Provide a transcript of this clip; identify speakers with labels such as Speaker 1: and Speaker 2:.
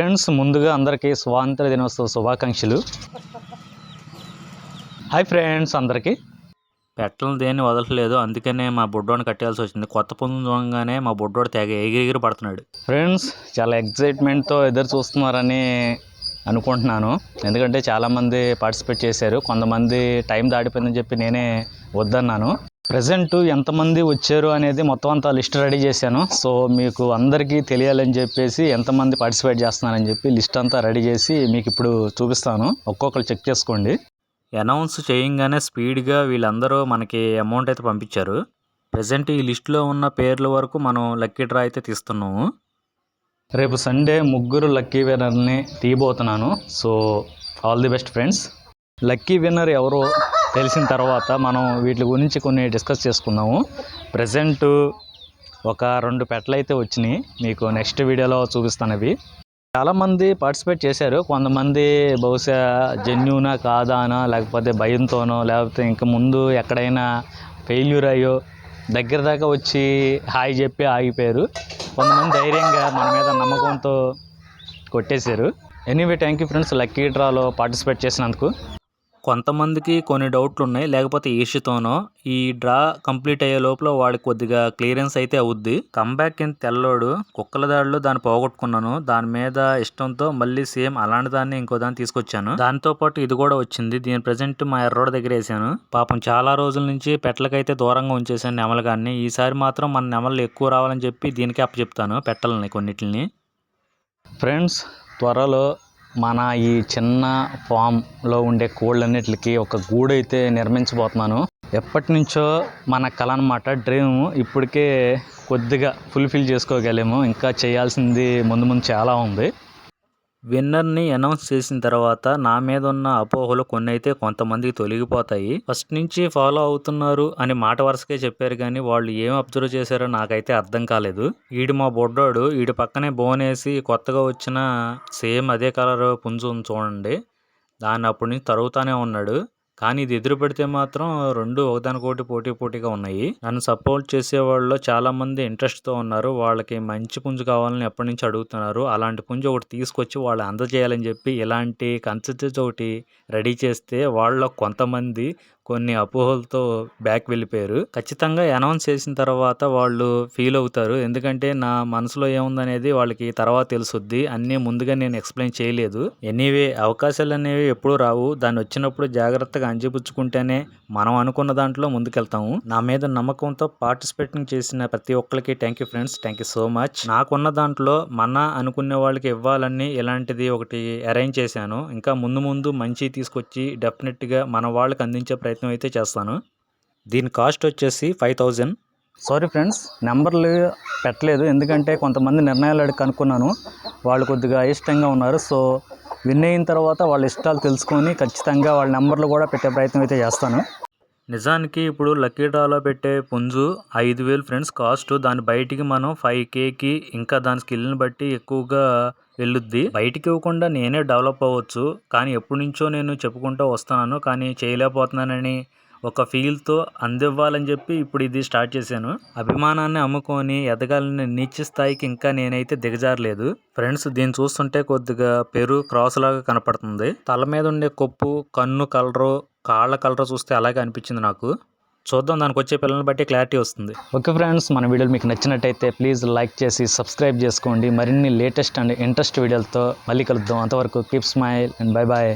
Speaker 1: Friends ముందుగా అందరికీ స్వాతంత్ర దినోత్సవ శుభాకాంక్షలు. హాయ్ ఫ్రెండ్స్ అందరికీ.
Speaker 2: పెట్టలను దేన్ని వదలట్లేదు అందుకనే మా బుడ్డోని కట్టేయాల్సి వచ్చింది. కొత్త పుంజు చూడగానే మా బుడ్డోడు తెగ ఎగిరి ఎగిరి పడుతున్నాడు.
Speaker 1: ఫ్రెండ్స్ చాలా ఎగ్జైట్మెంట్తో ఎదురు చూస్తున్నారని అనుకుంటున్నాను. ఎందుకంటే చాలామంది పార్టిసిపేట్ చేశారు. కొంతమంది టైం దాటిపోయిందని చెప్పి నేనే వద్దన్నాను. ప్రజెంట్ ఎంతమంది వచ్చారు అనేది మొత్తం అంతా లిస్ట్ రెడీ చేశాను. సో మీకు అందరికీ తెలియాలని చెప్పేసి ఎంతమంది పార్టిసిపేట్ చేస్తున్నారని చెప్పి లిస్ట్ అంతా రెడీ చేసి మీకు ఇప్పుడు చూపిస్తాను. ఒక్కొక్కరు చెక్ చేసుకోండి.
Speaker 2: అనౌన్స్ చేయంగానే స్పీడ్గా వీళ్ళందరూ మనకి అమౌంట్ అయితే పంపించారు. ప్రజెంట్ ఈ లిస్టులో ఉన్న పేర్ల వరకు మనం లక్కీ డ్రా అయితే తీస్తున్నాము.
Speaker 1: రేపు సండే ముగ్గురు లక్కీ విన్నర్ని తీయబోతున్నాను. So all the best friends. Lucky winner ఎవరో తెలిసిన తర్వాత మనం వీటి గురించి కొన్ని డిస్కస్ చేసుకుందాము ప్రజెంట్ ఒక రెండు పెట్టలు అయితే వచ్చినాయి. మీకు నెక్స్ట్ వీడియోలో చూపిస్తాను అవి. చాలామంది పార్టిసిపేట్ చేశారు. కొంతమంది బహుశా జెన్యునా కాదానా లేకపోతే భయంతోనో లేకపోతే ఇంక ముందు ఎక్కడైనా ఫెయిల్యూర్ అయ్యో దగ్గర దాకా వచ్చి హాయ్ చెప్పి ఆగిపోయారు. కొంతమంది ధైర్యంగా మన మీద నమ్మకంతో కొట్టేశారు. Anyway thank you friends. Lucky డ్రాలో పార్టిసిపేట్ చేసినందుకు.
Speaker 2: కొంతమందికి కొన్ని డౌట్లు ఉన్నాయి లేకపోతే ఈషతోనో ఈ డ్రా కంప్లీట్ అయ్యే లోపల వాడికి కొద్దిగా క్లియరెన్స్ అయితే అవుద్ది. కంబ్యాక్ ఇన్ తెల్లోడు. కుక్కల దాడిలో దాన్ని పోగొట్టుకున్నాను. దాని మీద ఇష్టంతో మళ్ళీ సేమ్ అలాంటి దాన్ని ఇంకో దాన్ని తీసుకొచ్చాను. దాంతో పాటు ఇది కూడా వచ్చింది. దీని ప్రజెంట్ మా ఎర్రోడ దగ్గర వేసాను. పాపం చాలా రోజుల నుంచి పెట్టలకైతే దూరంగా ఉంచేసాను నెమలు కానీ ఈసారి మాత్రం మన నెమలు ఎక్కువ రావాలని చెప్పి దీనికి అప్పచెప్తాను పెట్టలని కొన్నిటిని
Speaker 1: ఫ్రెండ్స్ త్వరలో మన ఈ చిన్న ఫామ్లో ఉండే కోళ్ళన్నిటికి ఒక గూడు అయితే నిర్మించబోతున్నాను. ఎప్పటి నుంచో మన కళ అనమాట డ్రీమ్ ఇప్పటికే కొద్దిగా ఫుల్ఫిల్ చేసుకోగలేము ఇంకా చేయాల్సింది ముందు ముందు చాలా ఉంది.
Speaker 2: విన్నర్ని అనౌన్స్ చేసిన తర్వాత నా మీద ఉన్న అపోహలు కొన్ని అయితే కొంతమందికి తొలగిపోతాయి. ఫస్ట్ నుంచి ఫాలో అవుతున్నారు అని మాట వరుసకే చెప్పారు కానీ వాళ్ళు ఏం అబ్జర్వ్ చేశారో నాకైతే అర్థం కాలేదు. ఈడు మా బొడ్డోడు ఈడు పక్కనే బోనేసి కొత్తగా వచ్చిన సేమ్ అదే కలర్ పుంజు చూడండి. దాన్ని అప్పటి నుంచి తరుగుతానే ఉన్నాడు. కానీ ఇది ఎదురు పెడితే మాత్రం రెండు ఒకదానికొకటి పోటీ పోటీగా ఉన్నాయి. నన్ను సపోర్ట్ చేసే వాళ్ళు చాలా మంది ఇంట్రెస్ట్తో ఉన్నారు. వాళ్ళకి మంచి పుంజు కావాలని ఎప్పటి నుంచి అడుగుతున్నారు. అలాంటి పుంజు ఒకటి తీసుకొచ్చి వాళ్ళు అందజేయాలని చెప్పి ఇలాంటి కన్సిస్టెన్స్ ఒకటి రెడీ చేస్తే వాళ్ళ కొంతమంది కొన్ని అపోహలతో బ్యాక్ వెళ్ళిపోయారు. ఖచ్చితంగా అనౌన్స్ చేసిన తర్వాత వాళ్ళు ఫీల్ అవుతారు. ఎందుకంటే నా మనసులో ఏముందనేది వాళ్ళకి తర్వాత తెలుసుద్ది. అన్నీ ముందుగా నేను ఎక్స్ప్లెయిన్ చేయలేదు. ఎనీవే అవకాశాలు అనేవి ఎప్పుడు రావు. దాన్ని వచ్చినప్పుడు జాగ్రత్తగా అంజిపుచ్చుకుంటేనే మనం అనుకున్న దాంట్లో ముందుకెళ్తాము. నా మీద నమ్మకంతో పార్టిసిపేటింగ్ చేసిన ప్రతి ఒక్కరికి thank you friends thank you so much నాకున్న దాంట్లో మన అనుకునే వాళ్ళకి ఇవ్వాలని ఇలాంటిది ఒకటి అరేంజ్ చేశాను. ఇంకా ముందు ముందు మంచి తీసుకొచ్చి డెఫినెట్గా మన వాళ్ళకి అందించే ప్రయత్నం అయితే చేస్తాను. దీని కాస్ట్ వచ్చేసి ఫైవ్ థౌజండ్.
Speaker 1: సారీ ఫ్రెండ్స్ నెంబర్లు పెట్టలేదు. ఎందుకంటే కొంతమంది నిర్ణయాలు అడిగి కనుక్కున్నాను. వాళ్ళు కొద్దిగా ఇష్టంగా ఉన్నారు. సో విన్ అయిన తర్వాత వాళ్ళ ఇష్టాలు తెలుసుకొని ఖచ్చితంగా వాళ్ళ నెంబర్లు కూడా పెట్టే ప్రయత్నం అయితే చేస్తాను.
Speaker 2: నిజానికి ఇప్పుడు లక్కీ డ్రాలో పెట్టే పుంజు ఐదు వేలు ఫ్రెండ్స్ కాస్ట్. దాని బయటికి మనం ఫైవ్ కేకి ఇంకా దాని స్కిల్ని బట్టి ఎక్కువగా వెళ్ళుద్ది. బయటికి ఇవ్వకుండా నేనే డెవలప్ అవ్వచ్చు. కానీ ఎప్పటి నుంచో నేను చెప్పుకుంటూ వస్తున్నాను. కానీ చేయలేకపోతున్నానని ఒక ఫీల్తో అందివ్వాలని చెప్పి ఇప్పుడు ఇది స్టార్ట్ చేశాను. అభిమానాన్ని అమ్ముకొని ఎదగాలని నీచ స్థాయికి ఇంకా నేనైతే దిగజారలేదు. ఫ్రెండ్స్ దీన్ని చూస్తుంటే కొద్దిగా పెరు క్రాస్ లాగా కనపడుతుంది. తల మీద ఉండే కొప్పు కన్ను కలరు కాళ్ళ కలర్ చూస్తే అలాగే అనిపించింది నాకు. చూద్దాం దానికి వచ్చే పిల్లల్ని బట్టి క్లారిటీ వస్తుంది.
Speaker 1: ఓకే ఫ్రెండ్స్ మన వీడియోలు మీకు నచ్చినట్టయితే ప్లీజ్ లైక్ చేసి సబ్స్క్రైబ్ చేసుకోండి. మరిన్ని లేటెస్ట్ అండ్ ఇంట్రెస్ట్ వీడియోలతో మళ్ళీ కలుద్దాం. అంతవరకు keep smile and bye bye